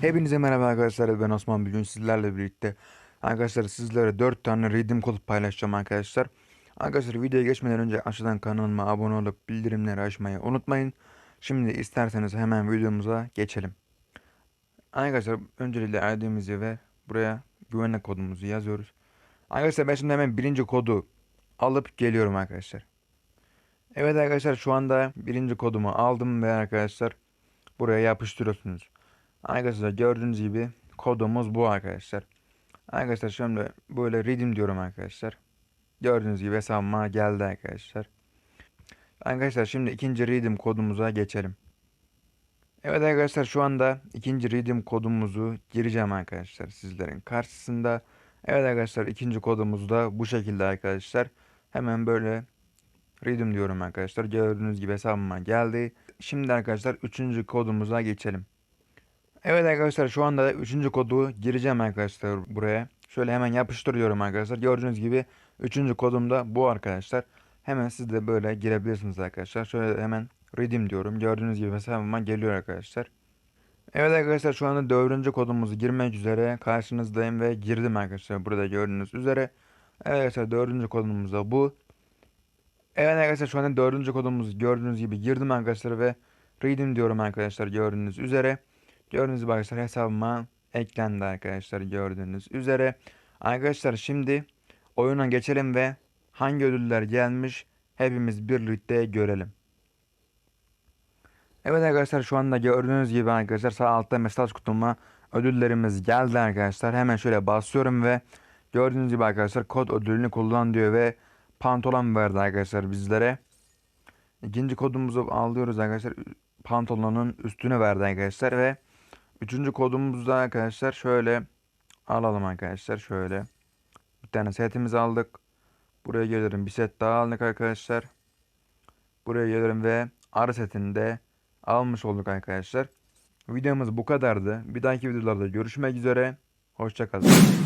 Hepinize merhaba arkadaşlar. Ben Osman. Bugün sizlerle birlikte Arkadaşlar sizlere 4 tane redeem kodu paylaşacağım arkadaşlar. Arkadaşlar videoya geçmeden önce aşağıdan kanalıma abone olup bildirimleri açmayı unutmayın. Şimdi isterseniz hemen videomuza geçelim. Arkadaşlar öncelikle ID'mizi ve buraya güvenlik kodumuzu yazıyoruz. Arkadaşlar ben şimdi hemen birinci kodu alıp geliyorum arkadaşlar. Evet arkadaşlar şu anda birinci kodumu aldım ve arkadaşlar buraya yapıştırıyorsunuz Arkadaşlar gördüğünüz gibi kodumuz bu arkadaşlar. Arkadaşlar şimdi böyle redeem diyorum arkadaşlar. Gördüğünüz gibi hesabıma geldi arkadaşlar. Arkadaşlar şimdi ikinci redeem kodumuza geçelim. Evet arkadaşlar şu anda ikinci redeem kodumuzu gireceğim arkadaşlar sizlerin karşısında. Evet arkadaşlar ikinci kodumuz da bu şekilde arkadaşlar. Hemen böyle redeem diyorum arkadaşlar. Gördüğünüz gibi hesabıma geldi. Şimdi arkadaşlar üçüncü kodumuza geçelim. Evet arkadaşlar şu anda 3. kodu gireceğim arkadaşlar buraya. Şöyle hemen yapıştırıyorum arkadaşlar. Gördüğünüz gibi 3. kodum da bu arkadaşlar. Hemen siz de böyle girebilirsiniz arkadaşlar. Şöyle hemen redeem diyorum. Gördüğünüz gibi hesabıma geliyor arkadaşlar. Evet arkadaşlar şu anda 4. kodumuzu girmek üzere karşınızdayım ve girdim arkadaşlar. Burada gördüğünüz üzere. Evet arkadaşlar 4. kodumuz da bu. Evet arkadaşlar şu anda 4. kodumuzu gördüğünüz gibi girdim arkadaşlar ve redeem diyorum arkadaşlar gördüğünüz üzere. Gördüğünüz gibi arkadaşlar hesabıma eklendi arkadaşlar gördüğünüz üzere. Arkadaşlar şimdi oyuna geçelim ve hangi ödüller gelmiş hepimiz birlikte görelim. Evet arkadaşlar şu anda gördüğünüz gibi arkadaşlar sağ altta mesaj kutuma ödüllerimiz geldi arkadaşlar. Hemen şöyle basıyorum ve gördüğünüz gibi arkadaşlar kod ödülünü kullan diyor ve pantolon verdi arkadaşlar bizlere. İkinci kodumuzu alıyoruz arkadaşlar. Pantolonun üstüne verdi arkadaşlar ve Üçüncü kodumuzda arkadaşlar şöyle alalım arkadaşlar şöyle. Bir tane setimizi aldık. Buraya gelirim bir set daha aldık arkadaşlar. Buraya gelirim ve arı setini de almış olduk arkadaşlar. Videomuz bu kadardı. Bir dahaki videolarda görüşmek üzere. Hoşçakalın.